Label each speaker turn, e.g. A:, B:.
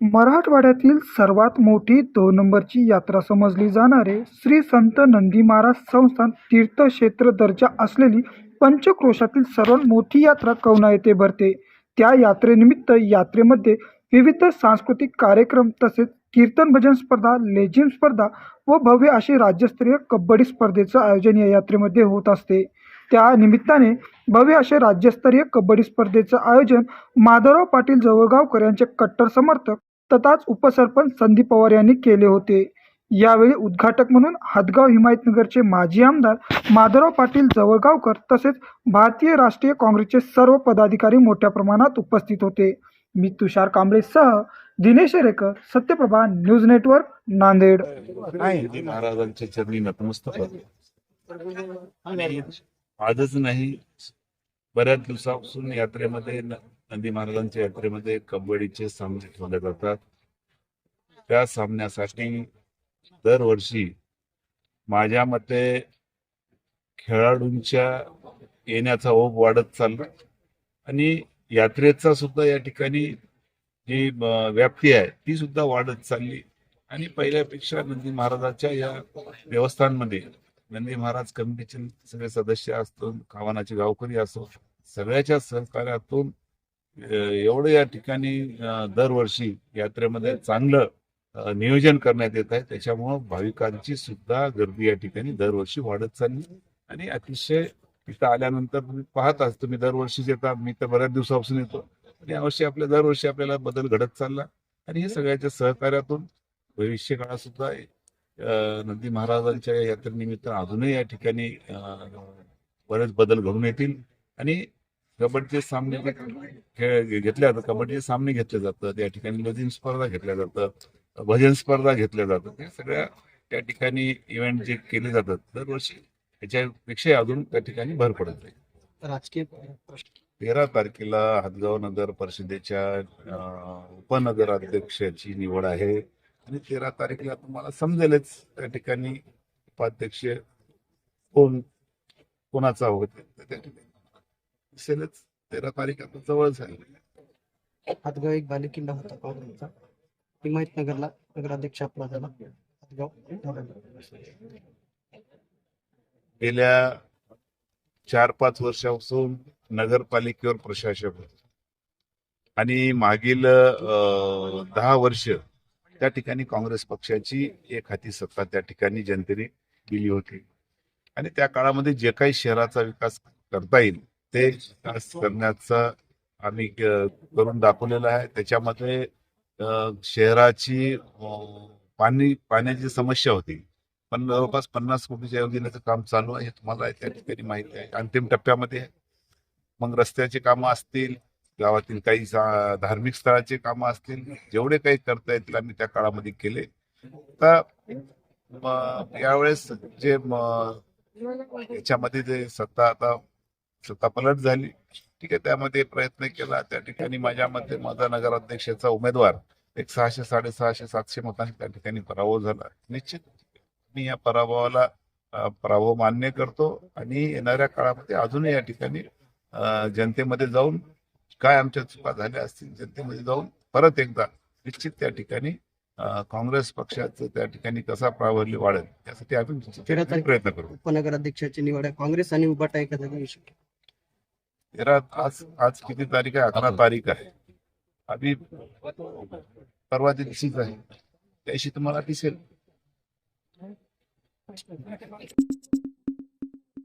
A: मराठवाड्यातील सर्वात मोठी दोन नंबरची यात्रा समजली जाणारे श्री संत नंदी महाराज संस्थान तीर्थक्षेत्र दर्जा असलेली पंचक्रोशातील सर्वात मोठी यात्रा कवना येथे भरते. त्या यात्रेनिमित्त यात्रेमध्ये विविध सांस्कृतिक कार्यक्रम तसेच कीर्तन भजन स्पर्धा लेझिम स्पर्धा व भव्य अशी राज्यस्तरीय कबड्डी स्पर्धेचं आयोजन या यात्रेमध्ये होत असते. त्या निमित्ताने भव्य असे राज्यस्तरीय कबड्डी स्पर्धेचं आयोजन माधवराव पाटील जवळगावकर यांचे कट्टर समर्थक तथाच उपसरपंच संदीप पवार यांनी केले होते. यावेळी उद्घाटक म्हणून हदगाव हिमायतनगरचे माजी आमदार माधवराव पाटील जवळगावकर तसेच भारतीय राष्ट्रीय काँग्रेसचे सर्व पदाधिकारी मोठ्या प्रमाणात उपस्थित होते. मी तुषार कांबळेसह दिनेश रेकर सत्यप्रभा न्यूज नेटवर्क नांदेड.
B: महाराजांच्या चरणी नतमस्तक आजच नाही. बऱ्याच दिवसापासून यात्रेमध्ये नंदी महाराजांच्या यात्रेमध्ये कबड्डीचे सामने ठेवले जातात. त्या सामन्यासाठी दरवर्षी माझ्या मते खेळाडूंच्या येण्याचा ओघ वाढत चालला आणि यात्रेचा सुद्धा या ठिकाणी जी व्याप्ती आहे ती सुद्धा वाढत चालली. आणि पहिल्यापेक्षा नंदी महाराजाच्या या देवस्थानमध्ये नंदी महाराज कमिटीचे सगळे सदस्य असतो कावानाचे गावकरी असो सगळ्याच्या सहकार्यातून एवढं या ठिकाणी दरवर्षी यात्रेमध्ये चांगलं नियोजन करण्यात येत आहे. त्याच्यामुळं भाविकांची सुद्धा गर्दी या ठिकाणी दरवर्षी वाढत चालली आणि अतिशय इथं आल्यानंतर तुम्ही पाहताच तुम्ही दरवर्षीच येता. मी तर बऱ्याच दिवसापासून येतो. आणि यावर्षी आपल्या दरवर्षी आपल्याला बदल घडत चालला. आणि हे सगळ्याच्या सहकार्यातून भविष्य काळात सुद्धा नंदी महाराजांच्या यात्रेनिमित्त अजूनही या ठिकाणी बरेच बदल घडून येतील. आणि कबड्डीचे सामने जे खेळ घेतले जातात कबड्डीचे सामने घेतले जातात या ठिकाणी लजिंग स्पर्धा घेतल्या जातात भजन स्पर्धा घेतल्या जातात या सगळ्या त्या ठिकाणी इव्हेंट जे केले जातात दरवर्षी याच्यापेक्षा अजून त्या ठिकाणी भर पडत जाईल
C: राजकीय प्रश्न
B: तेरा तारखेला हदगाव नगर परिषदेच्या अं, उपनगर अध्यक्षाची निवड आहे. आणि तेरा तारखेला तुम्हाला समजेलच त्या ठिकाणी उपाध्यक्ष कोण कोणाचा होते त्या ठिकाणी दिसेलच तेरा तारीख आता जवळच आहे
C: हातगाव एक बालेकिल्ला होता काँग्रेसचा हिमायतनगरला नगराध्यक्ष आपला झाला. हातगाव
B: गेल्या चार पाच वर्षापासून नगरपालिकेवर प्रशासक होते. आणि मागील दहा वर्ष त्या ठिकाणी काँग्रेस पक्षाची एक हाती सत्ता त्या ठिकाणी जनतेने दिली होती. आणि त्या काळामध्ये जे काही शहराचा विकास करता येईल ते करण्याचा आम्ही करून दाखवलेलं आहे. त्याच्यामध्ये शहराची पाणी पाण्याची समस्या होती. पण जवळपास पन्नास कोटीच्या योजनेचं काम चालू आहे. हे तुम्हाला त्या ठिकाणी माहिती आहे. अंतिम टप्प्यामध्ये. मग रस्त्याची कामं असतील गावातील काही धार्मिक स्थळाचे कामं असतील जेवढे काही करता येतील आम्ही त्या काळामध्ये केले. तर यावेळेस जे याच्यामध्ये जे सत्ता आता सत्ता पलट झाली. ठीक आहे त्यामध्ये प्रयत्न केला. त्या ठिकाणी माझ्या मते माझा नगराध्यक्षाचा उमेदवार एक सहाशे साडेसहाशे सातशे मतांनी त्या ठिकाणी पराभव झाला. निश्चित मी या पराभवाला पराभव मान्य करतो आणि येणाऱ्या काळामध्ये अजूनही या ठिकाणी जनतेमध्ये जाऊन काय आमच्या चुका झाल्या असतील जनतेमध्ये जाऊन परत एकदा निश्चित त्या ठिकाणी काँग्रेस पक्षाचं त्या ठिकाणी कसा प्राबल्य वाढेल यासाठी आम्ही प्रयत्न करू.
C: उपनगराध्यक्षाची निवड आहे. काँग्रेस आणि उबाटा एका जागी
B: तेरा आज आज किती तारीख आहे? अकरा तारीख आहे. आम्ही परवा दिवशीच आहे. त्याशी तुम्हाला दिसेल.